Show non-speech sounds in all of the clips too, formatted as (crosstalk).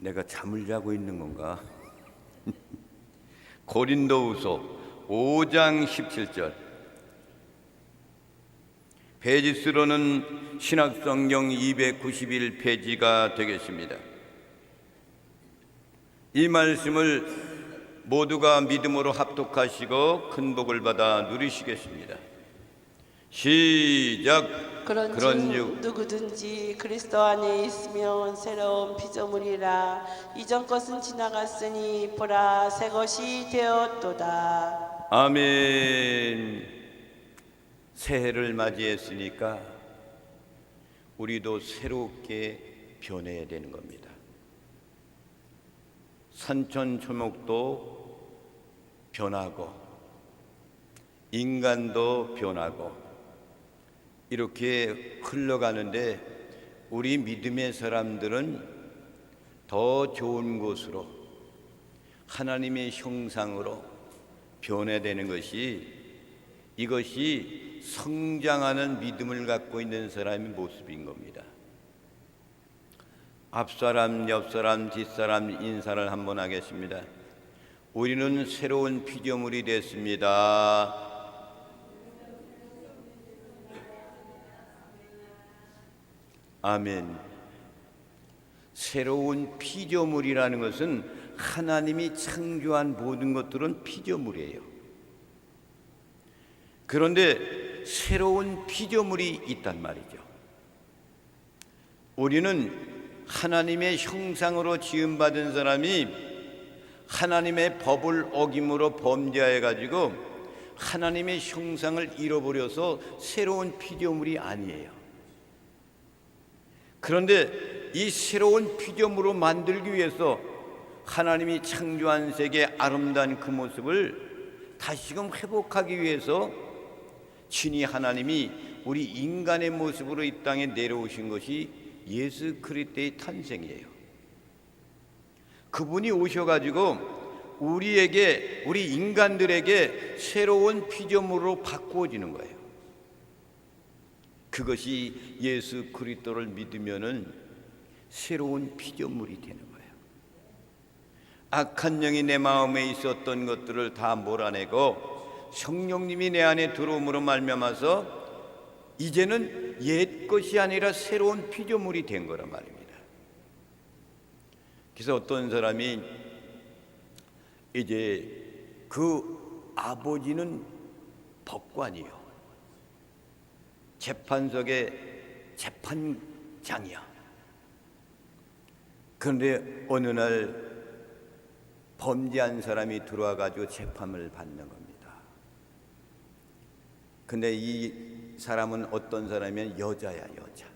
내가 잠을 자고 있는 건가? (laughs) 고린도후서 5장 17절 페이지수로는 신학성경 291페이지가 되겠습니다. 이 말씀을 모두가 믿음으로 합독하시고 큰 복을 받아 누리시겠습니다. 시작. 그런즉 그런 즉 누구든지 그리스도 안에 있으면 새로운 피조물이라 이전 것은 지나갔으니 보라 새 것이 되었도다 아멘. 새해를 맞이했으니까 우리도 새롭게 변해야 되는 겁니다. 산천 초목도 변하고 인간도 변하고 이렇게 흘러가는데 우리 믿음의 사람들은 더 좋은 곳으로 하나님의 형상으로 변해되는 것이 이것이 성장하는 믿음을 갖고 있는 사람의 모습인 겁니다. 앞사람, 옆사람, 뒷사람 인사를 한번 하겠습니다. 우리는 새로운 피조물이 됐습니다. 아멘. 새로운 피조물이라는 것은 하나님이 창조한 모든 것들은 피조물이에요. 그런데 새로운 피조물이 있단 말이죠. 우리는 하나님의 형상으로 지음받은 사람이 하나님의 법을 어김으로 범죄해 가지고 하나님의 형상을 잃어버려서 새로운 피조물이 아니에요. 그런데 이 새로운 피조물로 만들기 위해서 하나님이 창조한 세계 아름다운 그 모습을 다시금 회복하기 위해서 친히 하나님이 우리 인간의 모습으로 이 땅에 내려오신 것이 예수 그리스도의 탄생이에요. 그분이 오셔가지고 우리에게 우리 인간들에게 새로운 피조물로 바꾸어지는 거예요. 그것이 예수 그리스도를 믿으면은 새로운 피조물이 되는 거예요. 악한 영이 내 마음에 있었던 것들을 다 몰아내고 성령님이 내 안에 들어옴으로 말미암아서 이제는 옛 것이 아니라 새로운 피조물이 된 거란 말입니다. 그래서 어떤 사람이 이제 그 아버지는 법관이요. 재판석의 재판장이야. 그런데 어느 날 범죄한 사람이 들어와 가지고 재판을 받는 겁니다. 근데 이 사람은 어떤 사람이면 여자야, 여자.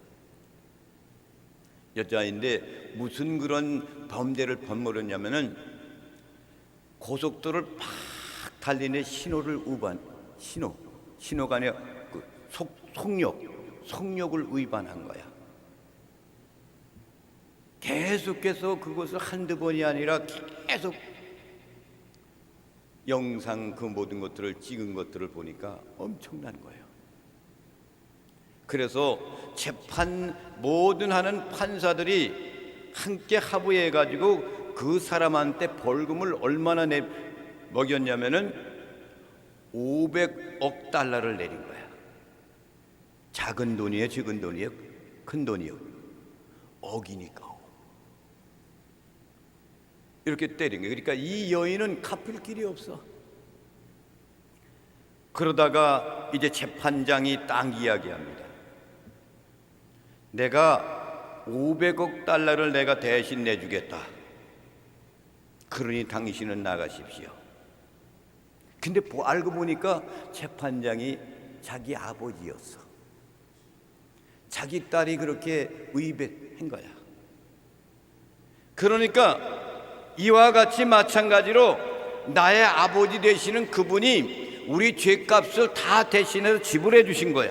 여자인데 무슨 그런 범죄를 범물었냐면은 고속도로를 막 달리는 신호를 위반, 신호, 그 속, 속력, 속력을 위반한 거야. 계속해서 그것을 한두 번이 아니라 계속 영상 그 모든 것들을 찍은 것들을 보니까 엄청난 거예요. 그래서 재판 모든 하는 판사들이 함께 합의해 가지고 그 사람한테 벌금을 얼마나 내 먹였냐면은 500억 달러를 내린 거야. 작은 돈이에요, 적은 돈이에요, 큰 돈이요. 억이니까. 이렇게 때린 거예요. 그러니까 이 여인은 갚을 길이 없어. 그러다가 이제 재판장이 딱 이야기합니다. 내가 500억 달러를 내가 대신 내주겠다. 그러니 당신은 나가십시오. 근데 뭐 알고 보니까 재판장이 자기 아버지였어. 자기 딸이 그렇게 위배한 거야. 그러니까 이와 같이 마찬가지로 나의 아버지 되시는 그분이 우리 죄값을 다 대신해서 지불해 주신 거야.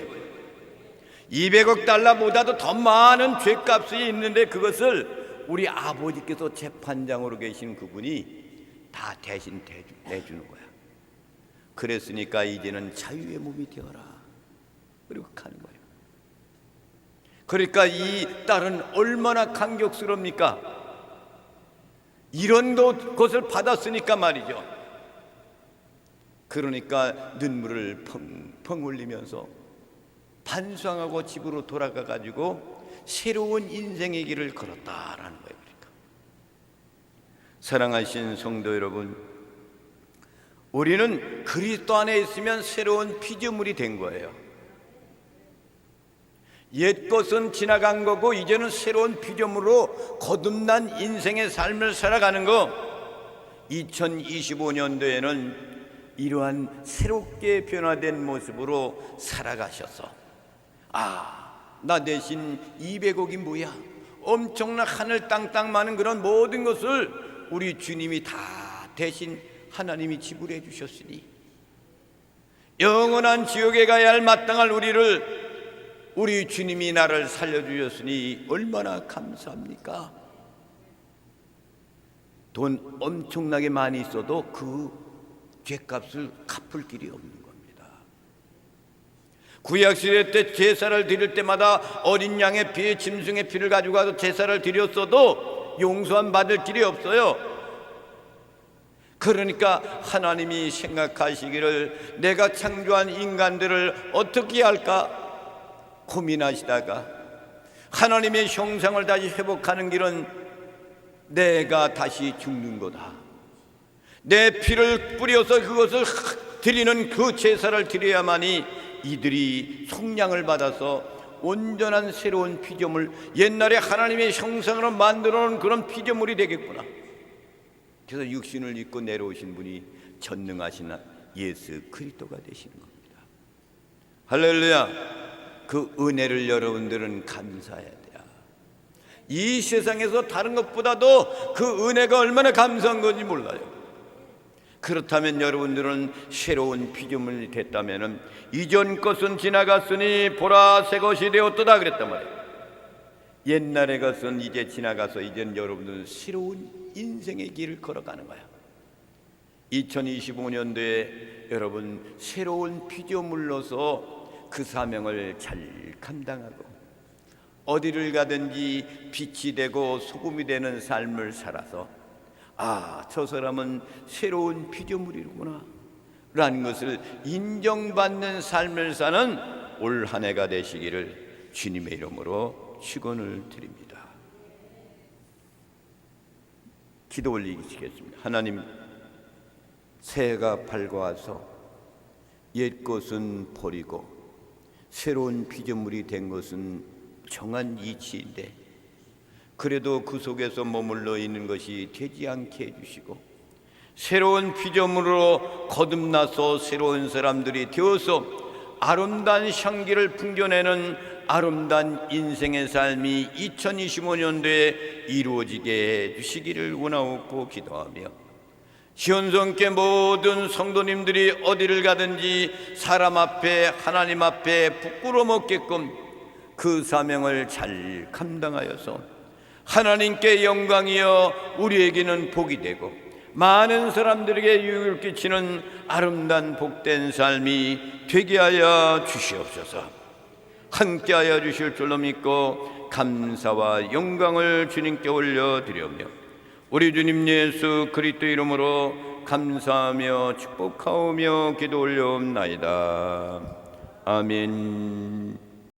200억 달러보다도 더 많은 죄값이 있는데 그것을 우리 아버지께서 재판장으로 계신 그분이 다 대신 대주, 내주는 거야. 그랬으니까 이제는 자유의 몸이 되어라. 그리고 가는 거예요. 그러니까 이 딸은 얼마나 감격스럽니까? 이런 것- 것을 받았으니까 말이죠. 그러니까 눈물을 펑펑 흘리면서 반성하고 집으로 돌아가 가지고 새로운 인생의 길을 걸었다라는 거예요. 그러니까 사랑하신 성도 여러분, 우리는 그리스도 안에 있으면 새로운 피조물이 된 거예요. 옛 것은 지나간 거고 이제는 새로운 피조물로 거듭난 인생의 삶을 살아가는 거. 2025년도에는 이러한 새롭게 변화된 모습으로 살아가셔서 아, 나 대신 200억이 뭐야? 엄청난 하늘 땅땅 많은 그런 모든 것을 우리 주님이 다 대신 하나님이 지불해 주셨으니 영원한 지옥에 가야 할 마땅할 우리를 우리 주님이 나를 살려주셨으니 얼마나 감사합니까? 돈 엄청나게 많이 있어도 그 죄값을 갚을 길이 없는 겁니다. 구약 시대 때 제사를 드릴 때마다 어린 양의 피, 짐승의 피를 가지고 가서 제사를 드렸어도 용서함 받을 길이 없어요. 그러니까 하나님이 생각하시기를 내가 창조한 인간들을 어떻게 할까 고민하시다가 하나님의 형상을 다시 회복하는 길은 내가 다시 죽는 거다. 내 피를 뿌려서 그것을 드리는 그 제사를 드려야만이 이들이 속량을 받아서 온전한 새로운 피조물 옛날에 하나님의 형상으로 만들어 놓은 그런 피조물이 되겠구나. 그래서 육신을 입고 내려오신 분이 전능하신 예수 그리스도가 되시는 겁니다. 할렐루야. 그 은혜를 여러분들은 감사해야 돼요. 이 세상에서 다른 것보다도 그 은혜가 얼마나 감사한 건지 몰라요. 그렇다면 여러분들은 새로운 피조물이 됐다면 이전 것은 지나갔으니 보라 새 것이 되었도다 그랬단 말이에요. 옛날의 것은 이제 지나가서 이제는 여러분들은 새로운 인생의 길을 걸어가는 거야. 2025년도에 여러분 새로운 피조물로서 그 사명을 잘 감당하고 어디를 가든지 빛이 되고 소금이 되는 삶을 살아서 아, 저 사람은 새로운 피조물이구나. 라는 것을 인정받는 삶을 사는 올 한 해가 되시기를 주님의 이름으로 축원을 드립니다. 기도 올리시겠습니다. 하나님, 새해가 밝아와서 옛 것은 버리고 새로운 피조물이 된 것은 정한 이치인데 그래도 그 속에서 머물러 있는 것이 되지 않게 해주시고 새로운 피조물로 거듭나서 새로운 사람들이 되어서 아름다운 향기를 풍겨내는 아름다운 인생의 삶이 2025년도에 이루어지게 해주시기를 원하옵고 기도하며 시온성께 모든 성도님들이 어디를 가든지 사람 앞에 하나님 앞에 부끄러움 없게끔 그 사명을 잘 감당하여서 하나님께 영광이여 우리에게는 복이 되고 많은 사람들에게 유익을 끼치는 아름다운 복된 삶이 되게 하여 주시옵소서. 함께 하여 주실 줄로 믿고 감사와 영광을 주님께 올려드려며 우리 주님 예수 그리스도 이름으로 감사하며 축복하오며 기도 올려옵나이다. 아멘.